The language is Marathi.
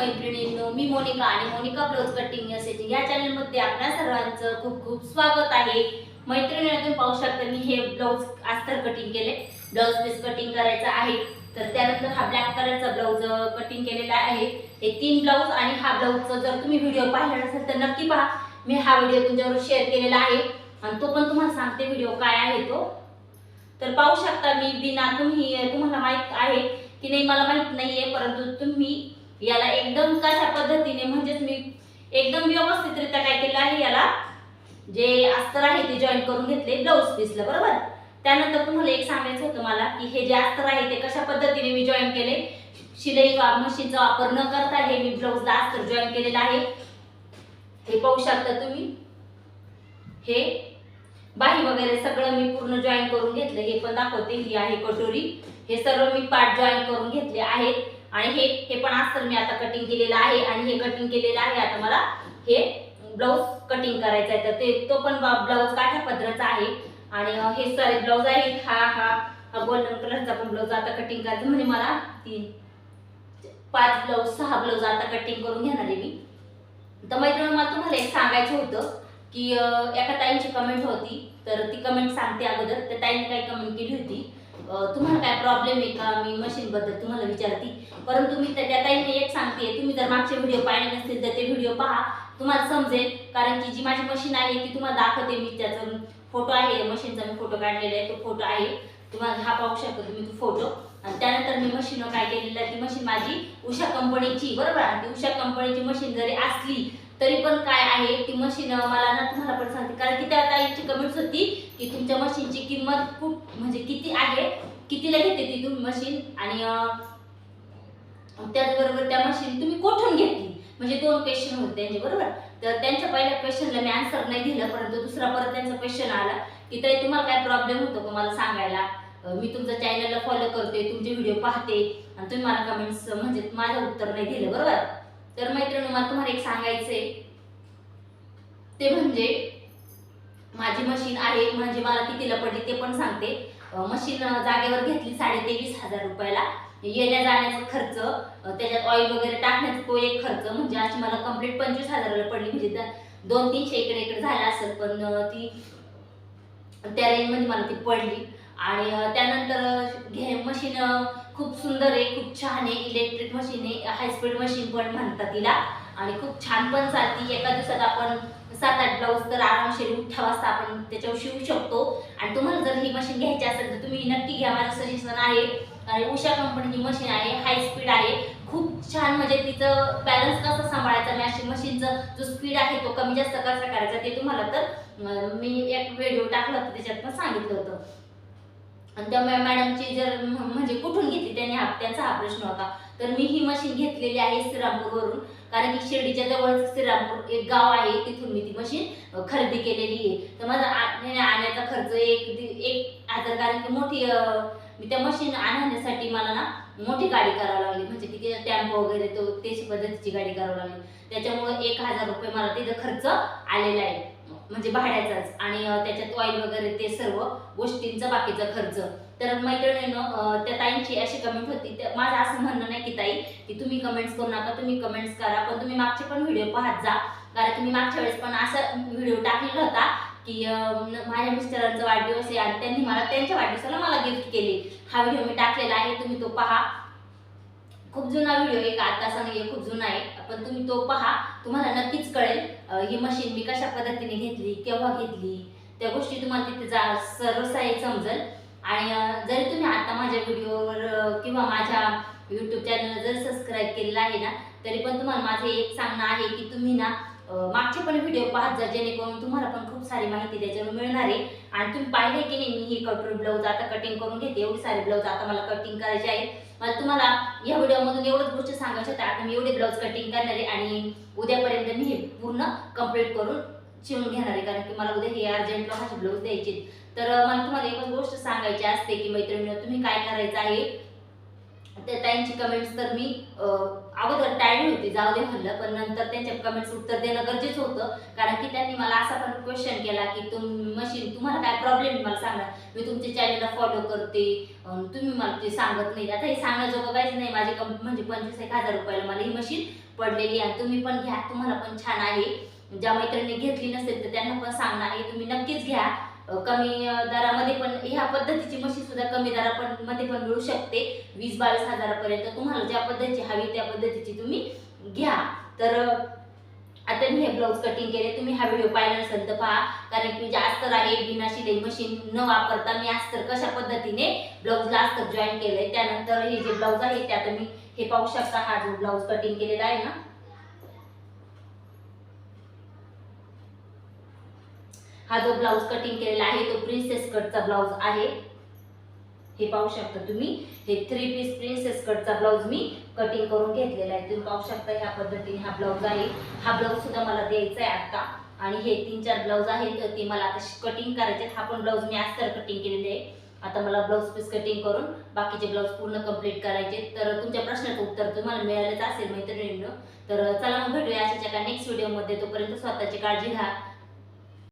मैत्रिणींनो मी मोनिका आणि मोनिका ब्लाउज कटिंग असेल या चॅनलमध्ये आपल्या सर्वांचं खूप खूप स्वागत आहे. मैत्रिणी तुम्ही पाहू शकता मी हे ब्लाऊज अस्तर कटिंग केले ब्लाऊज पीस कटिंग करायचं आहे. तर त्यानंतर हा ब्लॅक कलरचा ब्लाऊज कटिंग केलेला आहे. हे तीन ब्लाऊज आणि हा ब्लाऊजचा जर तुम्ही व्हिडिओ पाहिला नसेल तर नक्की पहा. मी हा व्हिडिओ तुमच्यावर शेअर केलेला आहे. आणि तो पण तुम्हाला सांगते व्हिडिओ काय आहे तो. तर पाहू शकता मी बिना तुम्ही तुम्हाला माहीत आहे की नाही मला माहीत नाहीये परंतु तुम्ही याला एकदम कशा पद्धतीने म्हणजेच मी एकदम व्यवस्थितरित्या काय केलं आहे याला जे अस्तर आहे ते जॉईन करून घेतले ब्लाऊज पीसला बरोबर? त्यानंतर तुम्हाला एक सांगायचं होतं मला की हे जे अस्तर आहे ते कशा पद्धतीने मी जॉईन केले? शिलाई मशीनचा वापर न करता हे मी ब्लाऊजला अस्तर जॉईन केलेलं आहे. हे पाहू शकता तुम्ही. हे बाही वगैरे सगळं मी पूर्ण जॉईन करून घेतलं. हे पण दाखवते ही आहे कटोरी. हे सर्व मी पार्ट जॉईन करून घेतले आहेत. आणि हे हे पण अस्तर मी आता कटिंग केलेलं आहे आणि हे कटिंग केलेलं आहे. आता मला हे ब्लाऊज कटिंग करायचं आहे. तर ते तो पण ब्लाऊज काठ्या पदराचा आहे. आणि हे सारे ब्लाऊज आहे हा हा हा गोल्डन कलरचा पण ब्लाऊज आता कटिंग करायचं म्हणजे मला तीन पाच ब्लाऊज सहा ब्लाऊज आता कटिंग करून घेणार आहे मी. तर मैत्रिणी मला तुम्हाला एक सांगायचं होतं की एका ताईंची कमेंट होती. तर ती कमेंट सांगते अगोदर. त्या ताईने काही कमेंट केली होती. तुम्हाला काय प्रॉब्लेम आहे का? मी मशीन बद्दल तुम्हाला विचारते. परंतु मी त्या त्या ताईने एक सांगते तुम्ही जर मागचे व्हिडिओ पाहिले नसतील तर ते व्हिडिओ पहा. तुम्हाला समजेल कारण की जी माझी मशीन आहे ती तुम्हाला दाखवते मी. त्याचा फोटो आहे मशीनचा मी फोटो काढलेला आहे तो फोटो आहे. तुम्हाला हा पाहू शकता तुम्ही तो फोटो आणि त्यानंतर मी मशीन काय केलेलं ती मशीन माझी उषा कंपनीची बरोबर? आणि ती उषा कंपनीची मशीन जरी असली तरी पण काय आहे ती मशीन मला ना तुम्हाला पण सांगते. कारण की त्या ताईची कमेंट्स होती की तुमच्या मशीनची किंमत खूप म्हणजे किती कितीला घेते ती तुम्ही मशीन आणि त्याचबरोबर त्या मशीन तुम्ही कुठून घेतली? म्हणजे दोन क्वेश्चन होते त्यांचे बरोबर? तर त्यांच्या पहिल्या क्वेश्चनला मी आन्सर नाही दिलं परंतु दुसरा परत त्यांचा क्वेश्चन आला की ताई तुम्हाला काय प्रॉब्लेम होतो का मला सांगायला? मी तुमच्या चॅनलला फॉलो करते तुमचे व्हिडिओ पाहते आणि तुम्ही मला कमेंट्स म्हणजे माझं उत्तर नाही दिलं बरोबर? तर मैत्रिणी मला तुम्हाला एक सांगायचंय. ते म्हणजे माझी मशीन आहे म्हणजे मला कितीला पडली ते पण सांगते. मशीन जागेवर घेतली साडे तेवीस हजार रुपयाला. येण्या जाण्याचा खर्च त्याच्यात ऑइल वगैरे टाकण्याचा तो एक खर्च म्हणजे अशी मला कंप्लीट पंचवीस हजाराला पडली. म्हणजे दोन तीनशे इकडे इकडे झाला असेल पण ती त्या रेंजमध्ये मला ती पडली. आणि त्यानंतर घे मशीन खूप सुंदर आहे खूप छान आहे इलेक्ट्रिक मशीन आहे हाय स्पीड मशीन पण म्हणतात तिला. आणि खूप छान पण चालती. एका दिवसात आपण सात आठ ब्लाऊज तर आरामशीर उठ्ठा वाजता आपण त्याच्यावर शिवू शकतो. आणि तुम्हाला जर ही मशीन घ्यायची असेल तर तुम्ही नक्की घ्या. माझं सजेशन आहे. आणि उषा कंपनीची मशीन आहे. हाय स्पीड आहे. खूप छान म्हणजे तिचं बॅलन्स कसं सांभाळायचा? मॅशिंग मशीनचं जो स्पीड आहे तो कमी जास्त कसा करायचा ते तुम्हाला तर मी एक व्हिडिओ टाकला होता. त्याच्यात पण सांगितलं होतं. आणि त्या मॅडमची जर म्हणजे कुठून घेतली? त्यांनी हा त्यांचा हा प्रश्न होता. तर मी ही मशीन घेतलेली आहे श्रीरामपूरवरून कारण की शिर्डीच्या जवळच श्रीरामपूर एक गाव आहे तिथून मी ती मशीन खरेदी केलेली आहे. तर माझा आणण्याचा खर्च एक एक हजार कारण की मोठी मी त्या मशीन आणण्यासाठी मला ना मोठी गाडी करावी लागली. म्हणजे तिथे टॅम्पो वगैरे तो तेच पद्धतीची गाडी करावी लागली. त्याच्यामुळे एक हजार रुपये मला तिथं खर्च आलेला आहे. म्हणजे भाड्याचाच. आणि त्याच्यात ऑइल वगैरे ते सर्व गोष्टींचा बाकीचा खर्च. तर मैत्रिणीनं त्या ताईंची अशी कमेंट होती माझं असं म्हणणं नाही की ताई की तुम्ही कमेंट्स करू नका तुम्ही कमेंट्स करा पण तुम्ही मागचे पण व्हिडिओ पाहत जा. कारण तुम्ही मागच्या वेळेस पण असा व्हिडिओ टाकलेला होता की माझ्या मिस्टरांचा वाढदिवस आहे आणि त्यांनी मला त्यांच्या वाढदिवसाला मला गिफ्ट केली. हा व्हिडिओ मी टाकलेला आहे तुम्ही तो पहा. खूप जुना व्हिडिओ एक का आताचा नाही खूप जुना आहे. पण तुम्ही तो पहा तुम्हाला नक्कीच कळेल ही मशीन मी कशा पद्धतीने घेतली केव्हा घेतली. त्या गोष्टी तुम्हाला तिथे जा सर्वसाई समजेल. आणि जरी तुम्ही आता माझ्या व्हिडिओवर किंवा माझ्या यूट्यूब चॅनलला जर सबस्क्राईब केलेला आहे ना तरी पण तुम्हाला माझे एक सांगणं आहे की तुम्ही ना मागचे पण व्हिडिओ पाहत जा जेणेकरून तुम्हाला पण खूप सारी माहिती त्याच्यावर मिळणार आहे. आणि तुम्ही पाहिले की नाही मी ही कटोरी ब्लाऊज आता कटिंग करून घेते एवढी सारी ब्लाऊज आता मला कटिंग करायची आहे. मला तुम्हाला या व्हिडिओमधून एवढंच गोष्ट सांगायची होती आता मी एवढे ब्लाऊज कटिंग करणार आहे आणि उद्यापर्यंत मी हे पूर्ण कंप्लीट करून शिवून घेणार आहे कारण की मला उद्या हे अर्जंटला माझे ब्लाऊज द्यायचे तर मला तुम्हाला एकच गोष्ट सांगायची असते की मैत्रिणी तुम्ही काय करायचं आहे? त्या ताईंची कमेंट्स तर मी अगोदर टाळली होती जाऊ दे म्हणलं पण नंतर त्यांच्या कमेंट्स उत्तर देणं गरजेचं होतं. कारण की त्यांनी मला असा पण क्वेश्चन केला की तुम मशीन तुम्हाला काय प्रॉब्लेम मला सांगा. मी तुमच्या चॅनलला फॉलो करते. तुम्ही मला ते सांगत नाही. आता हे सांगण्याजोगं काहीच नाही. माझी कम म्हणजे पंचवीस एक हजार रुपयाला मला ही मशीन पडलेली आहे. तुम्ही पण घ्या. तुम्हाला पण छान आहे. ज्या मैत्रिणी घेतली नसेल तर त्यांना पण सांगणार आहे. तुम्ही नक्कीच घ्या. कमी दरामध्ये पण ह्या पद्धतीची मशीन सुद्धा कमी दरा पण मध्ये पण मिळू शकते. वीस बावीस हजारापर्यंत तुम्हाला ज्या पद्धतीची हवी त्या पद्धतीची तुम्ही घ्या. तर आता मी हे ब्लाऊज कटिंग केले. तुम्ही हा व्हिडिओ पाहिला नसेल तर पहा. कारण की जे अस्तर आहे बिना शिलाई मशीन न वापरता मी अस्तर कशा पद्धतीने ब्लाऊजला अस्तर जॉईन केलंय. त्यानंतर हे जे ब्लाऊज आहे ते आता मी हे पाहू शकता. हा जो ब्लाऊज कटिंग केलेला आहे ना हा जो ब्लाऊज कटिंग केलेला आहे तो प्रिन्सेस कटचा ब्लाऊज आहे. हे पाहू शकता तुम्ही. हे थ्री पीस प्रिन्सेस कटचा ब्लाऊज मी कटिंग करून घेतलेला आहे. तुम्ही पाहू शकता ह्या पद्धतीने हा ब्लाऊज आहे. हा ब्लाऊज सुद्धा मला द्यायचा आहे आता. आणि हे तीन चार ब्लाऊज आहेत ते मला आता कटिंग करायचे आहेत. हा पण ब्लाऊज मी अस्तर कटिंग केलेले आहे. आता मला ब्लाऊज पीस कटिंग करून बाकीचे ब्लाऊज पूर्ण कंप्लीट करायचे तर तुमच्या प्रश्नाचं उत्तर तुम्हाला मिळालंच असेल मैत्रिणींनो. तर चला मग भेटूया अशाच्या एका नेक्स्ट व्हिडिओमध्ये तोपर्यंत स्वतःची काळजी घ्या.